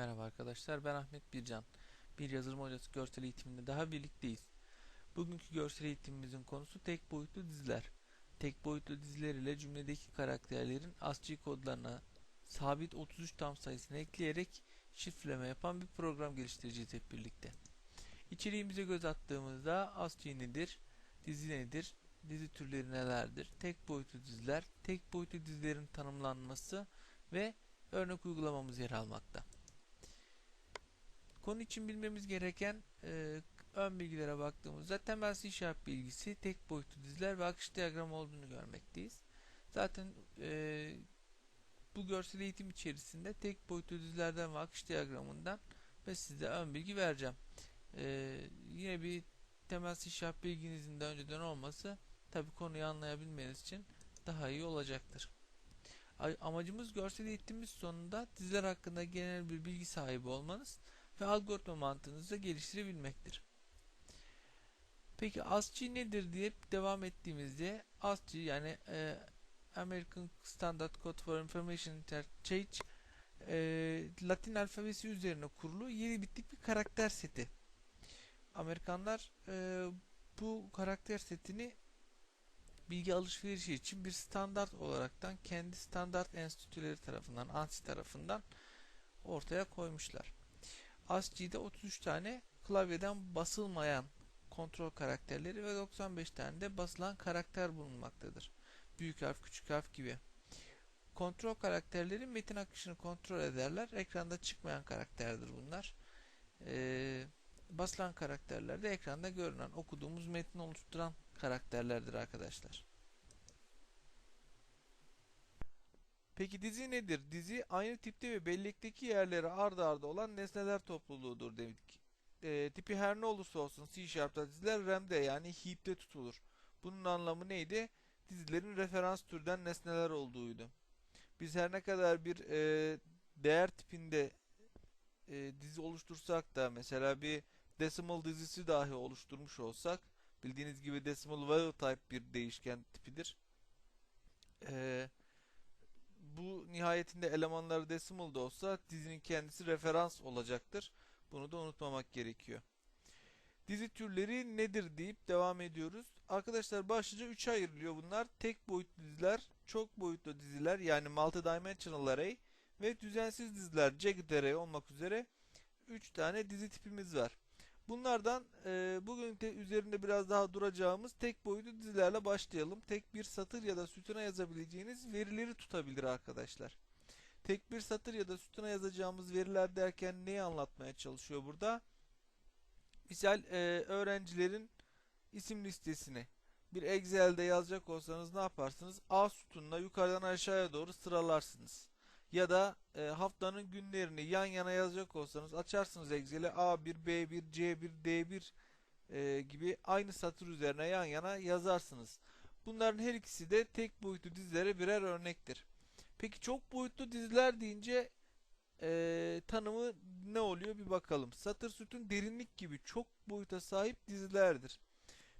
Merhaba arkadaşlar, ben Ahmet Bircan. Bir yazılım hocası görsel eğitiminde daha birlikteyiz. Bugünkü görsel eğitimimizin konusu tek boyutlu diziler. Tek boyutlu diziler ile cümledeki karakterlerin ASCII kodlarına sabit 33 tam sayısını ekleyerek şifreleme yapan bir program geliştireceğiz hep birlikte. İçeriğimize göz attığımızda ASCII nedir, dizi nedir, dizi türleri nelerdir, tek boyutlu diziler, tek boyutlu dizilerin tanımlanması ve örnek uygulamamız yer almakta. Konu için bilmemiz gereken e, ön bilgilere baktığımızda temel C Sharp bilgisi tek boyutlu diziler ve akış diyagramı olduğunu görmekteyiz. Zaten e, bu görsel eğitim içerisinde tek boyutlu dizilerden ve akış diyagramından ve size ön bilgi vereceğim. E, yine bir temel C Sharp bilginizin de önceden olması tabi konuyu anlayabilmeniz için daha iyi olacaktır. Amacımız görsel eğitimimiz sonunda diziler hakkında genel bir bilgi sahibi olmanız ve algoritma mantığınızı geliştirebilmektir. Peki ASCII nedir diye devam ettiğimizde ASCII yani e, American Standard Code for Information Interchange e, Latin alfabesi üzerine kurulu 7 bitlik bir karakter seti. Amerikanlar e, bu karakter setini bilgi alışverişi için bir standart olaraktan kendi standart enstitüleri tarafından, ANSI tarafından ortaya koymuşlar. ASCII'de 33 tane klavyeden basılmayan kontrol karakterleri ve 95 tane de basılan karakter bulunmaktadır. Büyük harf, küçük harf gibi. Kontrol karakterleri metin akışını kontrol ederler. Ekranda çıkmayan karakterdir bunlar. Ee, basılan karakterler de ekranda görünen, okuduğumuz metni oluşturan karakterlerdir arkadaşlar. Peki dizi nedir? Dizi aynı tipte ve bellekteki yerleri ardı ardı olan nesneler topluluğudur dedik. E, tipi her ne olursa olsun C Sharp'ta diziler RAM'de yani heap'te tutulur. Bunun anlamı neydi? Dizilerin referans türden nesneler olduğuydu. Biz her ne kadar bir e, değer tipinde e, dizi oluştursak da mesela bir decimal dizisi dahi oluşturmuş olsak bildiğiniz gibi decimal value type bir değişken tipidir. Eee bu nihayetinde elemanları decimal da olsa dizinin kendisi referans olacaktır. Bunu da unutmamak gerekiyor. Dizi türleri nedir deyip devam ediyoruz. Arkadaşlar başlıca 3'e ayrılıyor bunlar. Tek boyutlu diziler, çok boyutlu diziler yani multidimensional array ve düzensiz diziler jagged array olmak üzere 3 tane dizi tipimiz var. Bunlardan e, bugün de üzerinde biraz daha duracağımız tek boyutlu dizilerle başlayalım. Tek bir satır ya da sütuna yazabileceğiniz verileri tutabilir arkadaşlar. Tek bir satır ya da sütuna yazacağımız veriler derken neyi anlatmaya çalışıyor burada? Misal e, öğrencilerin isim listesini bir Excel'de yazacak olsanız ne yaparsınız? A sütununa yukarıdan aşağıya doğru sıralarsınız ya da e, haftanın günlerini yan yana yazacak olsanız açarsınız Excel'e A1, B1, C1, D1 e, gibi aynı satır üzerine yan yana yazarsınız. Bunların her ikisi de tek boyutlu dizilere birer örnektir. Peki çok boyutlu diziler deyince e, tanımı ne oluyor bir bakalım. Satır sütun derinlik gibi çok boyuta sahip dizilerdir.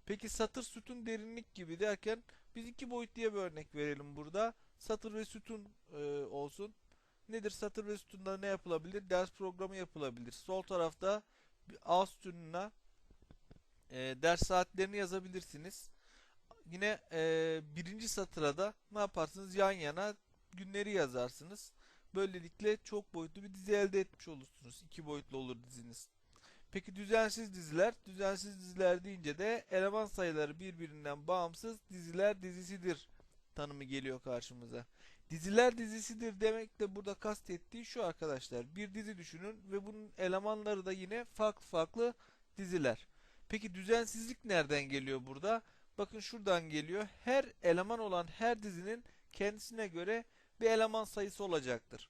Peki satır sütun derinlik gibi derken biz iki boyut diye bir örnek verelim burada. Satır ve sütun e, olsun. Nedir satır ve sütunda ne yapılabilir? Ders programı yapılabilir. Sol tarafta A sütununa e, ders saatlerini yazabilirsiniz. Yine e, birinci satıra da ne yaparsınız? Yan yana günleri yazarsınız. Böylelikle çok boyutlu bir dizi elde etmiş olursunuz. İki boyutlu olur diziniz. Peki düzensiz diziler? Düzensiz diziler deyince de eleman sayıları birbirinden bağımsız diziler dizisidir tanımı geliyor karşımıza. Diziler dizisidir demek de burada kastettiği şu arkadaşlar. Bir dizi düşünün ve bunun elemanları da yine farklı farklı diziler. Peki düzensizlik nereden geliyor burada? Bakın şuradan geliyor. Her eleman olan her dizinin kendisine göre bir eleman sayısı olacaktır.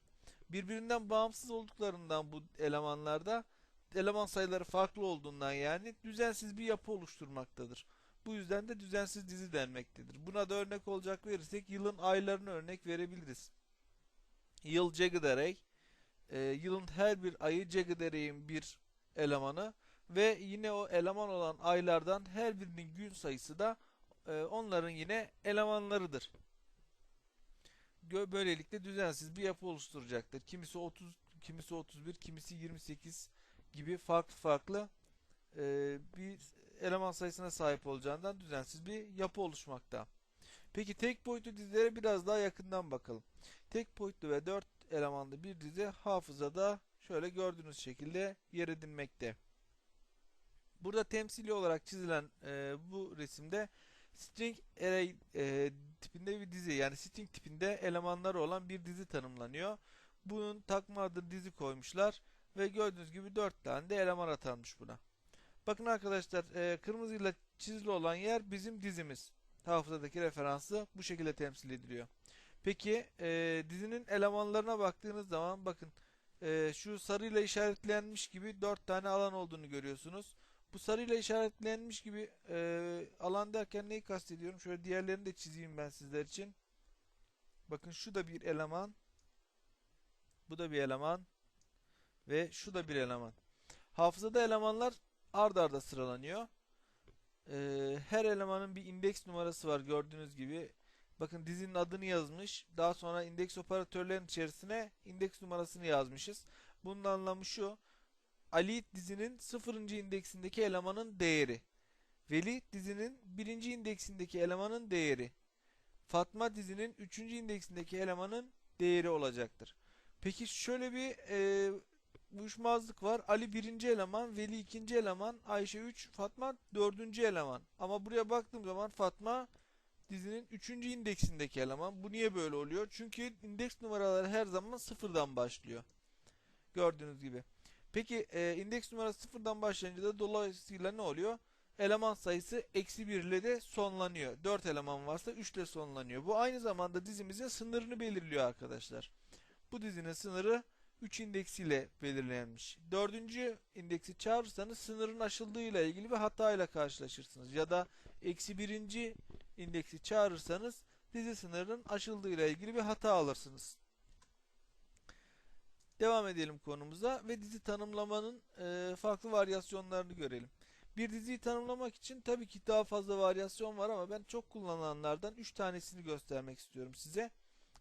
Birbirinden bağımsız olduklarından bu elemanlarda eleman sayıları farklı olduğundan yani düzensiz bir yapı oluşturmaktadır. Bu yüzden de düzensiz dizi denmektedir. Buna da örnek olacak verirsek yılın aylarını örnek verebiliriz. Yıl jagged e, yılın her bir ayı jagged bir elemanı ve yine o eleman olan aylardan her birinin gün sayısı da e, onların yine elemanlarıdır. Böylelikle düzensiz bir yapı oluşturacaktır. Kimisi 30 kimisi 31, kimisi 28 gibi farklı farklı e, bir eleman sayısına sahip olacağından düzensiz bir yapı oluşmakta. Peki tek boyutlu dizilere biraz daha yakından bakalım. Tek boyutlu ve 4 elemanlı bir dizi hafızada şöyle gördüğünüz şekilde yer edinmekte. Burada temsili olarak çizilen e, bu resimde string array e, tipinde bir dizi yani string tipinde elemanları olan bir dizi tanımlanıyor. Bunun takma adını dizi koymuşlar ve gördüğünüz gibi 4 tane de eleman atanmış buna. Bakın arkadaşlar e, kırmızıyla çizili olan yer bizim dizimiz. Hafızadaki referansı bu şekilde temsil ediliyor. Peki e, dizinin elemanlarına baktığınız zaman bakın e, şu sarıyla işaretlenmiş gibi 4 tane alan olduğunu görüyorsunuz. Bu sarıyla işaretlenmiş gibi e, alan derken neyi kastediyorum? Şöyle diğerlerini de çizeyim ben sizler için. Bakın şu da bir eleman. Bu da bir eleman. Ve şu da bir eleman. Hafızada elemanlar ard arda sıralanıyor. E, her elemanın bir indeks numarası var gördüğünüz gibi. Bakın dizinin adını yazmış. Daha sonra indeks operatörlerin içerisine indeks numarasını yazmışız. Bunun anlamı şu. Ali dizinin 0. indeksindeki elemanın değeri. Veli dizinin 1. indeksindeki elemanın değeri. Fatma dizinin 3. indeksindeki elemanın değeri olacaktır. Peki şöyle bir e, uyuşmazlık var. Ali 1. eleman, Veli 2. eleman, Ayşe 3, Fatma 4. eleman. Ama buraya baktığım zaman Fatma dizinin 3. indeksindeki eleman. Bu niye böyle oluyor? Çünkü indeks numaraları her zaman sıfırdan başlıyor. Gördüğünüz gibi. Peki e, indeks numarası sıfırdan başlayınca da dolayısıyla ne oluyor? Eleman sayısı eksi 1 ile de sonlanıyor. 4 eleman varsa 3 ile sonlanıyor. Bu aynı zamanda dizimizin sınırını belirliyor arkadaşlar. Bu dizinin sınırı 3 indeksiyle belirlenmiş. 4. indeksi çağırırsanız sınırın aşıldığıyla ilgili bir hatayla karşılaşırsınız. Ya da eksi 1. indeksi çağırırsanız dizi sınırının aşıldığıyla ilgili bir hata alırsınız. Devam edelim konumuza ve dizi tanımlamanın e, farklı varyasyonlarını görelim. Bir diziyi tanımlamak için tabii ki daha fazla varyasyon var ama ben çok kullanılanlardan 3 tanesini göstermek istiyorum size.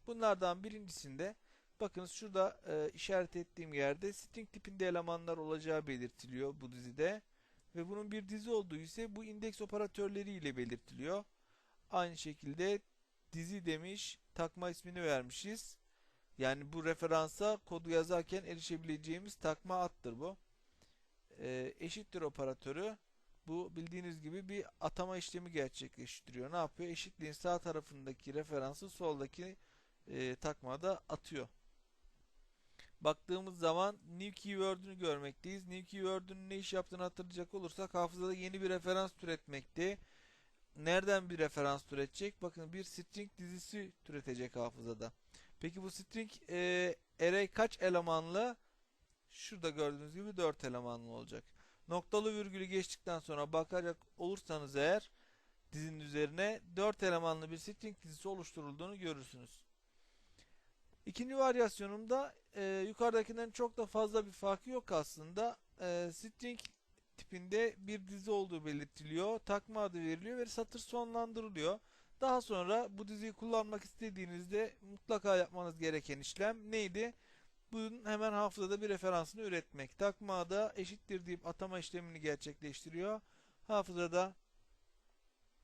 Bunlardan birincisinde bakınız şurada e, işaret ettiğim yerde string tipinde elemanlar olacağı belirtiliyor bu dizide. Ve bunun bir dizi olduğu ise bu indeks operatörleri ile belirtiliyor. Aynı şekilde dizi demiş takma ismini vermişiz. Yani bu referansa kodu yazarken erişebileceğimiz takma attır bu. E, eşittir operatörü bu bildiğiniz gibi bir atama işlemi gerçekleştiriyor. Ne yapıyor? Eşitliğin sağ tarafındaki referansı soldaki e, takmada atıyor. Baktığımız zaman new keyword'ünü görmekteyiz. New keyword'ün ne iş yaptığını hatırlayacak olursak hafızada yeni bir referans türetmekte. Nereden bir referans türetecek? Bakın bir string dizisi türetecek hafızada. Peki bu string e, array kaç elemanlı? Şurada gördüğünüz gibi 4 elemanlı olacak. Noktalı virgülü geçtikten sonra bakacak olursanız eğer dizinin üzerine 4 elemanlı bir string dizisi oluşturulduğunu görürsünüz. İkinci varyasyonumda e, yukarıdakinden çok da fazla bir farkı yok aslında. E, string tipinde bir dizi olduğu belirtiliyor. Takma adı veriliyor ve satır sonlandırılıyor. Daha sonra bu diziyi kullanmak istediğinizde mutlaka yapmanız gereken işlem neydi? Bunun hemen hafızada bir referansını üretmek. Takma da eşittir deyip atama işlemini gerçekleştiriyor. Hafızada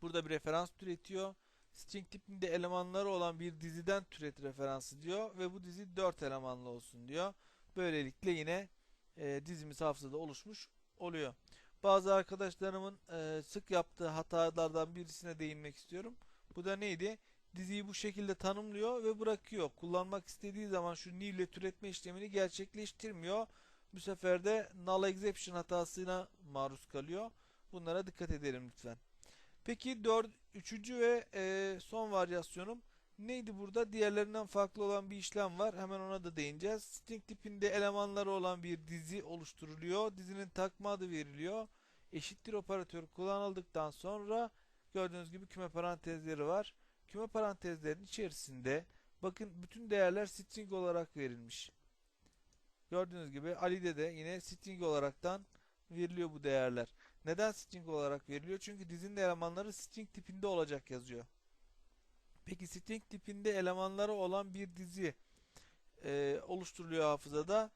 burada bir referans türetiyor. String tipinde elemanları olan bir diziden türet referansı diyor ve bu dizi 4 elemanlı olsun diyor. Böylelikle yine e, dizimiz hafızada oluşmuş oluyor. Bazı arkadaşlarımın e, sık yaptığı hatalardan birisine değinmek istiyorum. Bu da neydi? Diziyi bu şekilde tanımlıyor ve bırakıyor. Kullanmak istediği zaman şu new ile türetme işlemini gerçekleştirmiyor. Bu sefer de null exception hatasına maruz kalıyor. Bunlara dikkat edelim lütfen. Peki 4, 3. ve e, son varyasyonum neydi burada? Diğerlerinden farklı olan bir işlem var. Hemen ona da değineceğiz. String tipinde elemanları olan bir dizi oluşturuluyor. Dizinin takma adı veriliyor. Eşittir operatörü kullanıldıktan sonra gördüğünüz gibi küme parantezleri var. Küme parantezlerin içerisinde bakın bütün değerler string olarak verilmiş. Gördüğünüz gibi Ali'de de yine string olaraktan veriliyor bu değerler. Neden string olarak veriliyor? Çünkü dizinin elemanları string tipinde olacak yazıyor. Peki string tipinde elemanları olan bir dizi e, oluşturuluyor hafızada.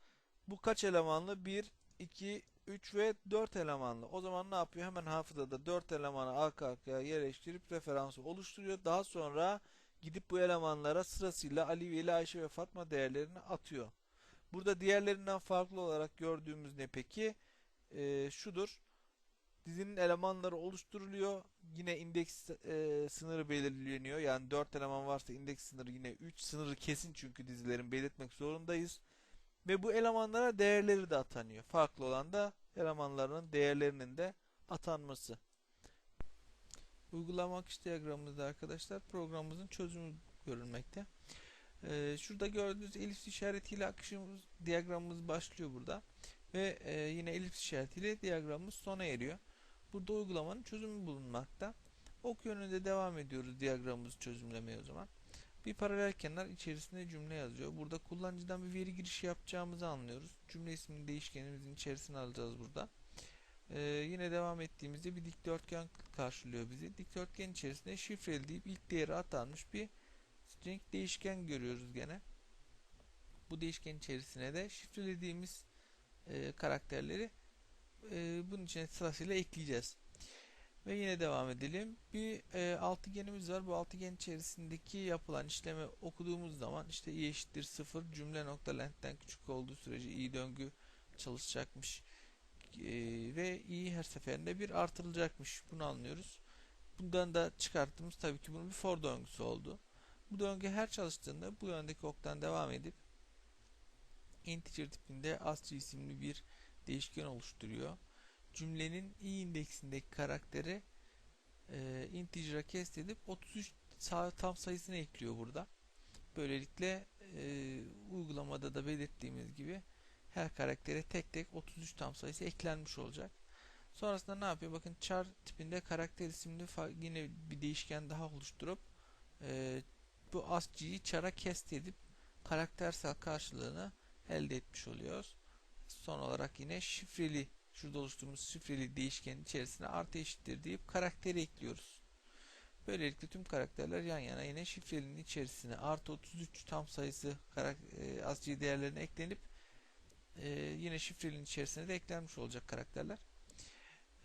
Bu kaç elemanlı? 1, 2, 3 ve 4 elemanlı. O zaman ne yapıyor? Hemen hafızada 4 elemanı arka arkaya yerleştirip referansı oluşturuyor. Daha sonra gidip bu elemanlara sırasıyla Ali, Veli, Ayşe ve Fatma değerlerini atıyor. Burada diğerlerinden farklı olarak gördüğümüz ne peki? Ee, şudur. Dizinin elemanları oluşturuluyor. Yine indeks e, sınırı belirleniyor. Yani 4 eleman varsa indeks sınırı yine 3 sınırı kesin çünkü dizilerin belirtmek zorundayız. Ve bu elemanlara değerleri de atanıyor. Farklı olan da elemanların değerlerinin de atanması. Uygulama akış diyagramımızda arkadaşlar programımızın çözümü görülmekte. Ee, şurada gördüğünüz elips işaretiyle akışımız diyagramımız başlıyor burada. Ve e, yine elips işaretiyle diyagramımız sona eriyor. Burada uygulamanın çözümü bulunmakta. Ok yönünde devam ediyoruz diyagramımızı çözümlemeye o zaman. Bir paralel kenar içerisinde cümle yazıyor. Burada kullanıcıdan bir veri girişi yapacağımızı anlıyoruz. Cümle ismini değişkenimizin içerisine alacağız burada. Ee, yine devam ettiğimizde bir dikdörtgen karşılıyor bizi. Dikdörtgen içerisinde şifreli deyip ilk değeri atanmış bir string değişken görüyoruz gene. Bu değişken içerisine de şifrelediğimiz e, karakterleri e, bunun içine sırasıyla ekleyeceğiz. Ve yine devam edelim. Bir e, altıgenimiz var. Bu altıgen içerisindeki yapılan işlemi okuduğumuz zaman işte i eşittir 0 cümle nokta length'ten küçük olduğu sürece i döngü çalışacakmış. E, ve i her seferinde bir artırılacakmış. Bunu anlıyoruz. Bundan da çıkarttığımız tabii ki bunun bir for döngüsü oldu. Bu döngü her çalıştığında bu yöndeki oktan devam edip integer tipinde ascii isimli bir değişken oluşturuyor. Cümlenin i indeksindeki karakteri e, integer'a kest edip 33 tam sayısını ekliyor burada. Böylelikle e, uygulamada da belirttiğimiz gibi her karaktere tek tek 33 tam sayısı eklenmiş olacak. Sonrasında ne yapıyor? Bakın char tipinde karakter isimli yine bir değişken daha oluşturup e, bu ascii'yi char'a kest edip karaktersel karşılığını elde etmiş oluyoruz. Son olarak yine şifreli şurada oluşturduğumuz şifreli değişkenin içerisine artı eşittir deyip karakteri ekliyoruz. Böylelikle tüm karakterler yan yana yine şifrelinin içerisine artı 33 tam sayısı e, değerlerine eklenip e, yine şifrelinin içerisine de eklenmiş olacak karakterler.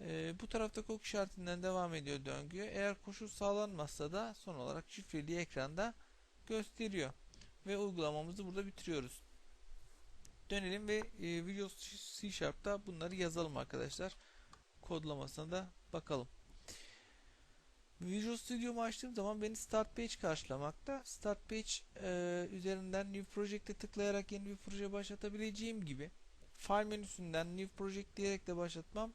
E, bu tarafta kok işaretinden devam ediyor döngü. Eğer koşul sağlanmazsa da son olarak şifreliği ekranda gösteriyor. Ve uygulamamızı burada bitiriyoruz. Dönelim ve e, Visual C Sharp'ta bunları yazalım arkadaşlar. Kodlamasına da bakalım. Visual Studio'mu açtığım zaman beni Start Page karşılamakta. Start Page e, üzerinden New Project'e tıklayarak yeni bir proje başlatabileceğim gibi File menüsünden New Project diyerek de başlatmam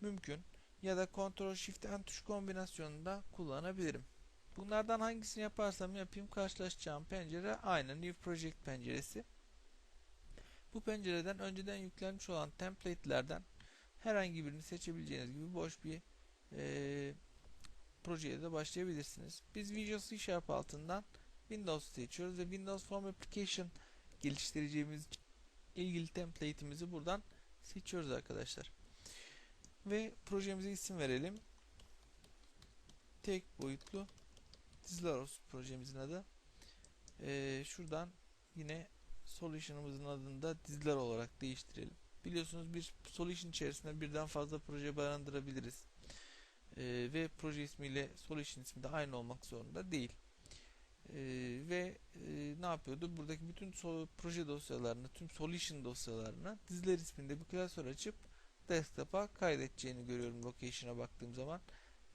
mümkün. Ya da Ctrl Shift N tuş kombinasyonunda kullanabilirim. Bunlardan hangisini yaparsam yapayım karşılaşacağım pencere aynı New Project penceresi. Bu pencereden önceden yüklenmiş olan template'lerden herhangi birini seçebileceğiniz gibi boş bir e, projeye de başlayabilirsiniz. Biz Visual C Sharp altından Windows seçiyoruz ve Windows Form Application geliştireceğimiz ilgili template'imizi buradan seçiyoruz arkadaşlar. Ve projemize isim verelim. Tek boyutlu diziler olsun projemizin adı. Ee, şuradan yine solution'ımızın adını da diziler olarak değiştirelim. Biliyorsunuz bir solution içerisinde birden fazla proje barındırabiliriz. Ee, ve proje ismiyle solution ismi de aynı olmak zorunda değil. Ee, ve e, ne yapıyordu? Buradaki bütün so proje dosyalarını, tüm solution dosyalarını diziler isminde bir klasör açıp desktop'a kaydedeceğini görüyorum location'a baktığım zaman.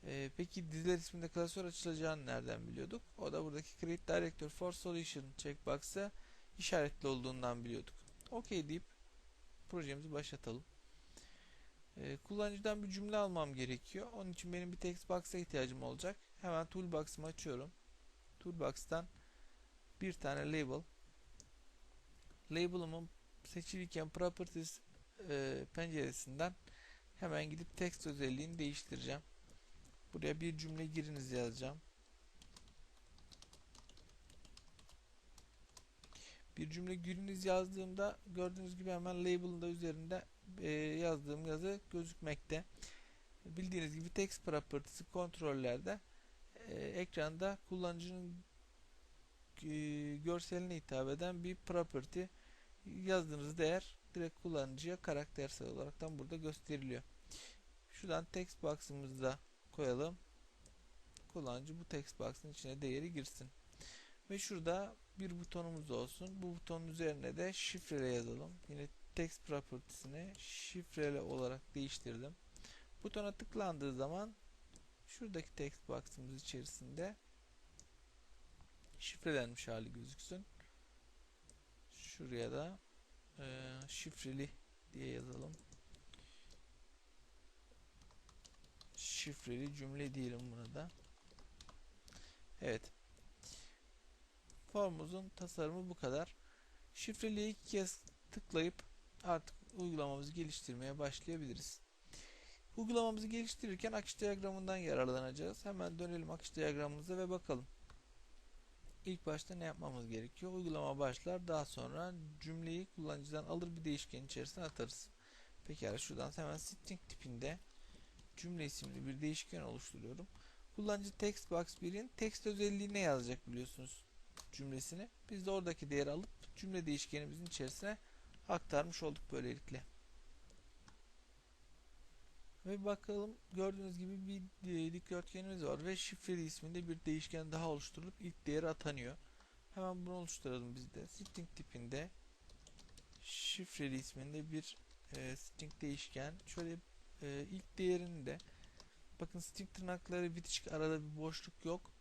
Ee, peki diziler isminde klasör açılacağını nereden biliyorduk? O da buradaki Create Director for Solution checkbox'a işaretli olduğundan biliyorduk. OK deyip projemizi başlatalım. Ee, kullanıcıdan bir cümle almam gerekiyor. Onun için benim bir text box'a ihtiyacım olacak. Hemen toolbox'ımı açıyorum. Toolbox'tan bir tane label. Label'ımın seçiliyken properties e, penceresinden hemen gidip text özelliğini değiştireceğim. Buraya bir cümle giriniz yazacağım. Bir cümle giriniz yazdığımda gördüğünüz gibi hemen label'ın da üzerinde e, yazdığım yazı gözükmekte. Bildiğiniz gibi text property'si kontrollerde e, ekranda kullanıcının e, görseline hitap eden bir property yazdığınız değer direkt kullanıcıya karaktersel olaraktan burada gösteriliyor. Şuradan text box'ımızı da koyalım. Kullanıcı bu text box'ın içine değeri girsin. Ve şurada bir butonumuz olsun. Bu butonun üzerine de şifrele yazalım. Yine text propertiesini şifrele olarak değiştirdim. Butona tıklandığı zaman şuradaki text box'ımız içerisinde şifrelenmiş hali gözüksün. Şuraya da e, şifreli diye yazalım. Şifreli cümle diyelim buna da. Evet. Formumuzun tasarımı bu kadar. Şifreliği iki kez tıklayıp artık uygulamamızı geliştirmeye başlayabiliriz. Uygulamamızı geliştirirken akış diyagramından yararlanacağız. Hemen dönelim akış diyagramımıza ve bakalım. İlk başta ne yapmamız gerekiyor? Uygulama başlar. Daha sonra cümleyi kullanıcıdan alır bir değişken içerisine atarız. Pekala şuradan hemen string tipinde cümle isimli bir değişken oluşturuyorum. Kullanıcı text box 1'in text özelliğine yazacak biliyorsunuz cümlesini. Biz de oradaki değeri alıp cümle değişkenimizin içerisine aktarmış olduk böylelikle. Ve bakalım gördüğünüz gibi bir dikdörtgenimiz var ve şifreli isminde bir değişken daha oluşturulup ilk değeri atanıyor. Hemen bunu oluşturalım biz de. String tipinde şifreli isminde bir e, string değişken. Şöyle e, ilk değerini de bakın string tırnakları bitişik arada bir boşluk yok.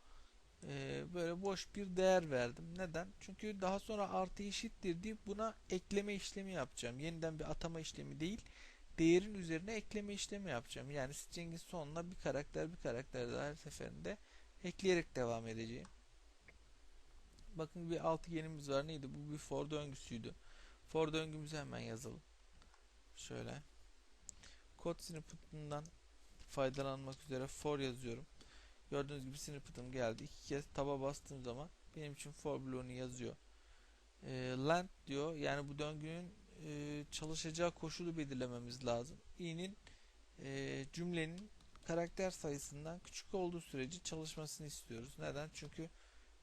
Böyle boş bir değer verdim. Neden? Çünkü daha sonra artı eşittir deyip buna ekleme işlemi yapacağım. Yeniden bir atama işlemi değil değerin üzerine ekleme işlemi yapacağım. Yani string'in sonuna bir karakter bir karakter daha her seferinde ekleyerek devam edeceğim. Bakın bir altıgenimiz var. Neydi? Bu bir for döngüsüydü. For döngümüzü hemen yazalım. Şöyle. Kod snippet'ından faydalanmak üzere for yazıyorum. Gördüğünüz gibi snippet'ım geldi. İki kez taba bastığım zaman benim için for bloğunu yazıyor. E, length diyor. Yani bu döngünün e, çalışacağı koşulu belirlememiz lazım. i'nin e, cümlenin karakter sayısından küçük olduğu sürece çalışmasını istiyoruz. Neden? Çünkü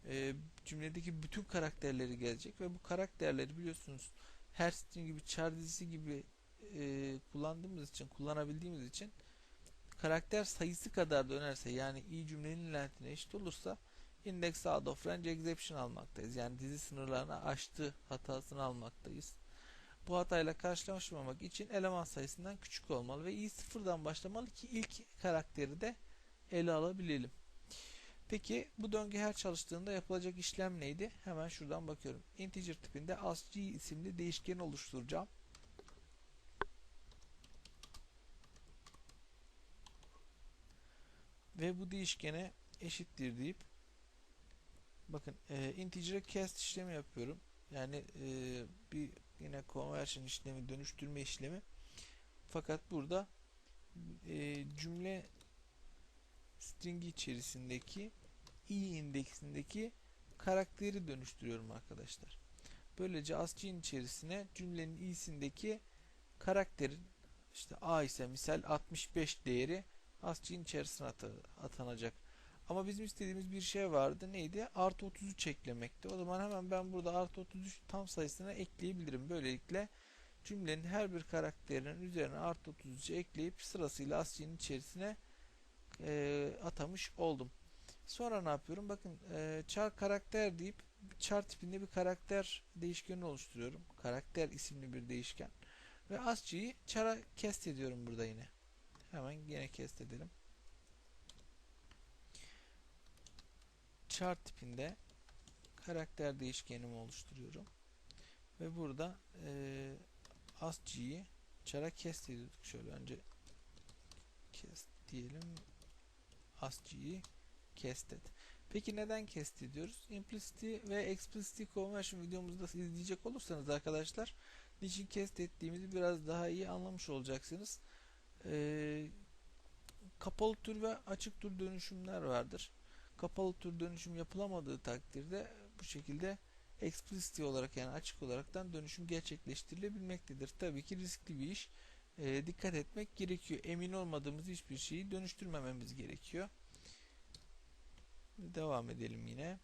e, cümledeki bütün karakterleri gelecek ve bu karakterleri biliyorsunuz her string gibi char dizisi gibi e, kullandığımız için kullanabildiğimiz için karakter sayısı kadar dönerse yani i cümlenin lengthine eşit olursa index out of range exception almaktayız. Yani dizi sınırlarını aştı hatasını almaktayız. Bu hatayla karşılaşmamak için eleman sayısından küçük olmalı ve i sıfırdan başlamalı ki ilk karakteri de ele alabilelim. Peki bu döngü her çalıştığında yapılacak işlem neydi? Hemen şuradan bakıyorum. Integer tipinde asg isimli değişken oluşturacağım. Ve bu değişkene eşittir deyip bakın e, integer'e cast işlemi yapıyorum. Yani e, bir yine conversion işlemi, dönüştürme işlemi. Fakat burada e, cümle stringi içerisindeki i indeksindeki karakteri dönüştürüyorum arkadaşlar. Böylece ASCII'nin içerisine cümlenin i'sindeki karakterin işte a ise misal 65 değeri ASCII'nin içerisine at atanacak. Ama bizim istediğimiz bir şey vardı. Neydi? Artı 33 eklemekti. O zaman hemen ben burada artı 33 tam sayısına ekleyebilirim. Böylelikle cümlenin her bir karakterinin üzerine artı 33 ekleyip sırasıyla ASCII'nin içerisine e, atamış oldum. Sonra ne yapıyorum? Bakın e, char karakter deyip char tipinde bir karakter değişkeni oluşturuyorum. Karakter isimli bir değişken. Ve ASCII'yi char'a kest ediyorum burada yine. Hemen yine kest edelim. char tipinde karakter değişkenimi oluşturuyorum. Ve burada e, asc'yi char'a cast ediyorduk. Şöyle önce cast diyelim. asc'yi cast et. Peki neden cast ediyoruz? Implicity ve explicity conversion videomuzda izleyecek olursanız arkadaşlar niçin cast ettiğimizi biraz daha iyi anlamış olacaksınız. Ee, kapalı tür ve açık tür dönüşümler vardır kapalı tür dönüşüm yapılamadığı takdirde bu şekilde explicit olarak yani açık olaraktan dönüşüm gerçekleştirilebilmektedir. Tabii ki riskli bir iş. E, dikkat etmek gerekiyor. Emin olmadığımız hiçbir şeyi dönüştürmememiz gerekiyor. Devam edelim yine.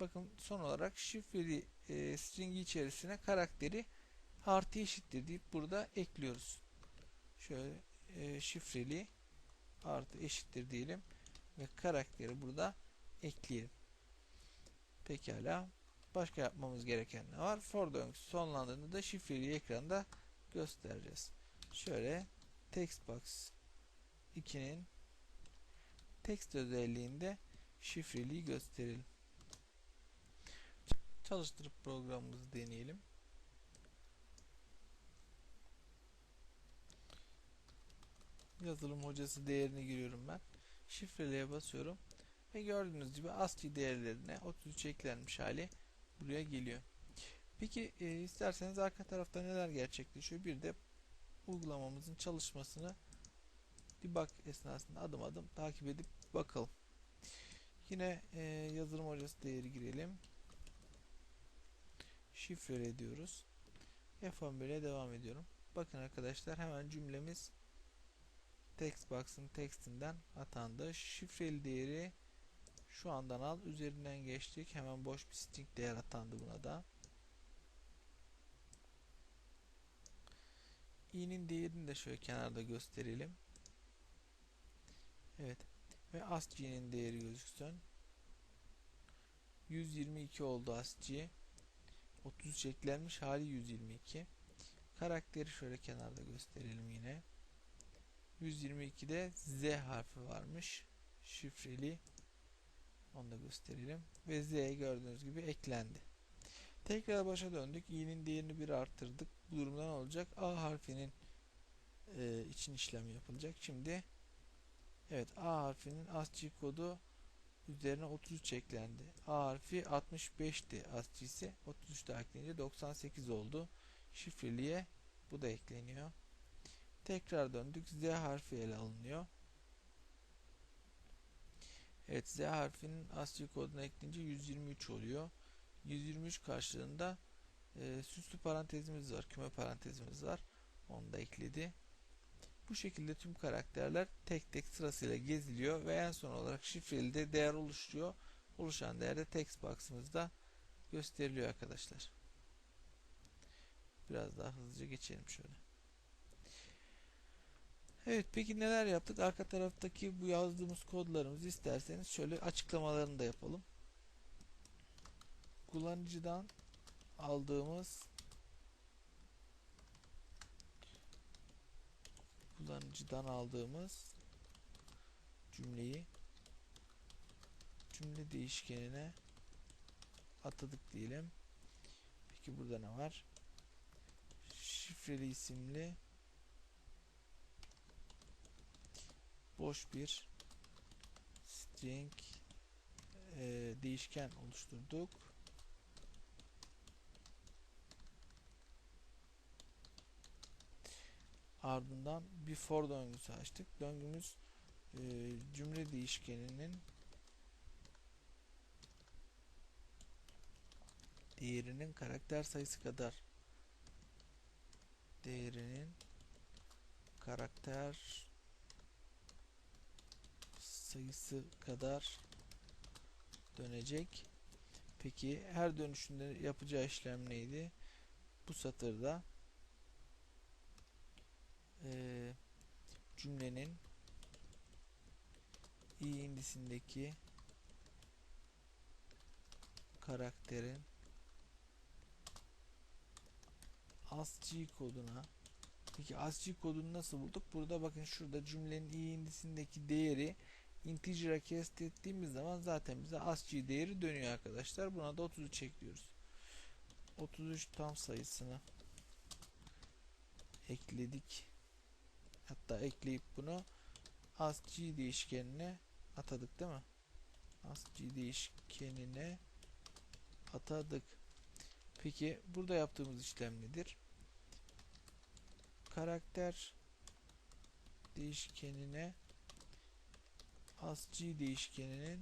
Bakın son olarak şifreli e, stringi içerisine karakteri artı eşittir deyip burada ekliyoruz. Şöyle e, şifreli artı eşittir diyelim ve karakteri burada ekleyelim. Pekala. Başka yapmamız gereken ne var? For döngüsü sonlandığında da şifreli ekranda göstereceğiz. Şöyle textbox 2'nin text özelliğinde şifreliği gösterelim. Çalıştırıp programımızı deneyelim. Yazılım hocası değerini giriyorum ben. Şifreliğe basıyorum. Ve gördüğünüz gibi ASCII değerlerine 33 eklenmiş hali buraya geliyor. Peki e, isterseniz arka tarafta neler gerçekleşiyor? Bir de uygulamamızın çalışmasını debug esnasında adım adım takip edip bakalım. Yine e, yazılım hocası değeri girelim. Şifre diyoruz. F11'e devam ediyorum. Bakın arkadaşlar hemen cümlemiz textbox'ın textinden atandı. Şifreli değeri şu andan al. Üzerinden geçtik. Hemen boş bir string değer atandı buna da. i'nin değerini de şöyle kenarda gösterelim. Evet. Ve ASCII'nin değeri gözüksün. 122 oldu ASCII. 33 eklenmiş hali 122. Karakteri şöyle kenarda gösterelim yine. 122'de Z harfi varmış. Şifreli. Onu da gösterelim. Ve Z gördüğünüz gibi eklendi. Tekrar başa döndük. i'nin değerini bir arttırdık. Bu durumda ne olacak? A harfinin e, için işlem yapılacak. Şimdi evet A harfinin ASCII kodu üzerine 33 eklendi. A harfi 65'ti ASCII'si. 33 daha ekleyince 98 oldu. Şifreliğe bu da ekleniyor. Tekrar döndük. Z harfi ele alınıyor. Evet Z harfinin ASCII koduna ekleyince 123 oluyor. 123 karşılığında e, süslü parantezimiz var. Küme parantezimiz var. Onu da ekledi. Bu şekilde tüm karakterler tek tek sırasıyla geziliyor ve en son olarak şifreli de değer oluşturuyor. Oluşan değer de text box'ımızda gösteriliyor arkadaşlar. Biraz daha hızlıca geçelim şöyle. Evet peki neler yaptık? Arka taraftaki bu yazdığımız kodlarımızı isterseniz şöyle açıklamalarını da yapalım. Kullanıcıdan aldığımız kullanıcıdan aldığımız cümleyi cümle değişkenine atadık diyelim. Peki burada ne var? Şifreli isimli boş bir string e, değişken oluşturduk. Ardından bir for döngüsü açtık. Döngümüz e, cümle değişkeninin değerinin karakter sayısı kadar değerinin karakter sayısı kadar dönecek. Peki her dönüşünde yapacağı işlem neydi? Bu satırda e, cümlenin i indisindeki karakterin ASCII koduna Peki ASCII kodunu nasıl bulduk? Burada bakın şurada cümlenin i indisindeki değeri integer'a cast ettiğimiz zaman zaten bize ASCII değeri dönüyor arkadaşlar. Buna da 33 ekliyoruz. 33 tam sayısını ekledik. Hatta ekleyip bunu ASCII değişkenine atadık değil mi? ASCII değişkenine atadık. Peki burada yaptığımız işlem nedir? Karakter değişkenine ASCII değişkeninin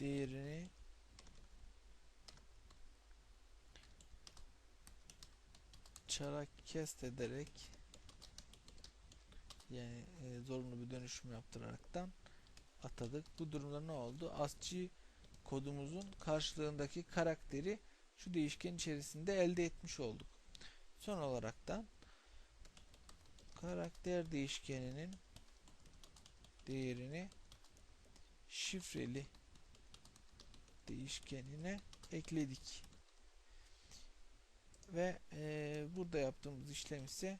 değerini çara kest ederek yani e, zorunlu bir dönüşüm yaptıraraktan atadık. Bu durumda ne oldu? ASCII kodumuzun karşılığındaki karakteri şu değişken içerisinde elde etmiş olduk. Son olarak da karakter değişkeninin değerini şifreli değişkenine ekledik. Ve eee, burada yaptığımız işlem ise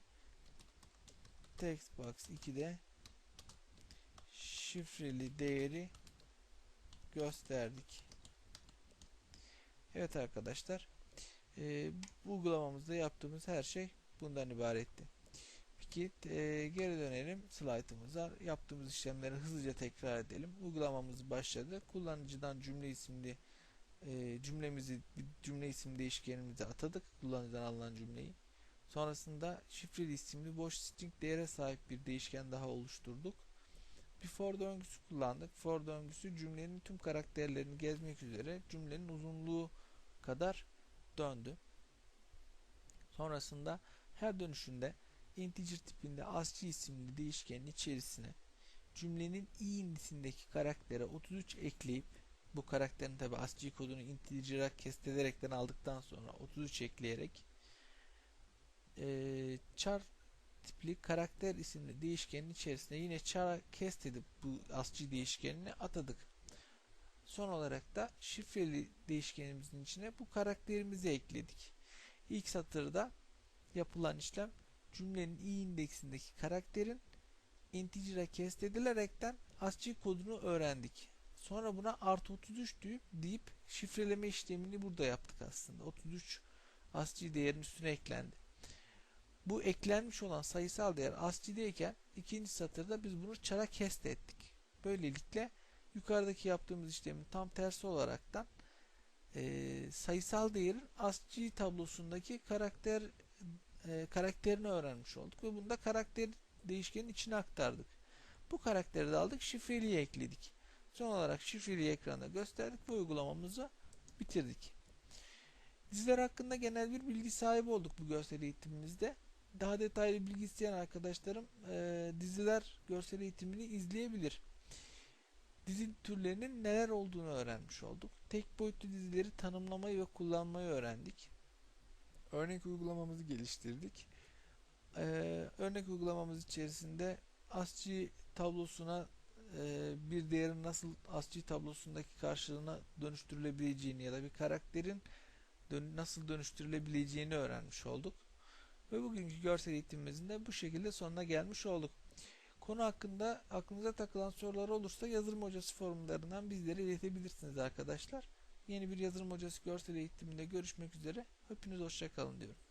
textbox 2'de şifreli değeri gösterdik. Evet arkadaşlar bu uygulamamızda yaptığımız her şey bundan ibaretti. Peki eee, geri dönelim slaytımıza. Yaptığımız işlemleri hızlıca tekrar edelim. Uygulamamız başladı. Kullanıcıdan cümle isimli eee, cümlemizi cümle isim değişkenimize atadık. Kullanıcıdan alınan cümleyi. Sonrasında şifreli isimli boş string değere sahip bir değişken daha oluşturduk. Bir for döngüsü kullandık. For döngüsü cümlenin tüm karakterlerini gezmek üzere cümlenin uzunluğu kadar döndü. Sonrasında her dönüşünde integer tipinde ASCII isimli değişkenin içerisine cümlenin i indisindeki karaktere 33 ekleyip bu karakterin tabi ASCII kodunu integer'a kestederekten aldıktan sonra 33 ekleyerek eee char tipli karakter isimli değişkenin içerisine yine char cast edip bu ASCII değişkenini atadık. Son olarak da şifreli değişkenimizin içine bu karakterimizi ekledik. İlk satırda yapılan işlem cümlenin i indeksindeki karakterin integer'a cast edilerekten ASCII kodunu öğrendik. Sonra buna artı 33 deyip, deyip şifreleme işlemini burada yaptık aslında. 33 ASCII değerinin üstüne eklendi. Bu eklenmiş olan sayısal değer ASCII'deyken ikinci satırda biz bunu çara kest ettik. Böylelikle yukarıdaki yaptığımız işlemin tam tersi olaraktan e, sayısal değerin ASCII tablosundaki karakter e, karakterini öğrenmiş olduk ve bunu da karakter değişkenin içine aktardık. Bu karakteri de aldık, şifreliği ekledik. Son olarak şifreliği ekranda gösterdik ve uygulamamızı bitirdik. Diziler hakkında genel bir bilgi sahibi olduk bu görsel eğitimimizde. Daha detaylı bilgi isteyen arkadaşlarım e, diziler görsel eğitimini izleyebilir. Dizi türlerinin neler olduğunu öğrenmiş olduk. Tek boyutlu dizileri tanımlamayı ve kullanmayı öğrendik. Örnek uygulamamızı geliştirdik. E, örnek uygulamamız içerisinde ASCII tablosuna e, bir değerin nasıl ASCII tablosundaki karşılığına dönüştürülebileceğini ya da bir karakterin dön nasıl dönüştürülebileceğini öğrenmiş olduk. Ve bugünkü görsel eğitimimizin bu şekilde sonuna gelmiş olduk. Konu hakkında aklınıza takılan sorular olursa yazılım hocası forumlarından bizlere iletebilirsiniz arkadaşlar. Yeni bir yazılım hocası görsel eğitiminde görüşmek üzere. Hepiniz hoşçakalın diyorum.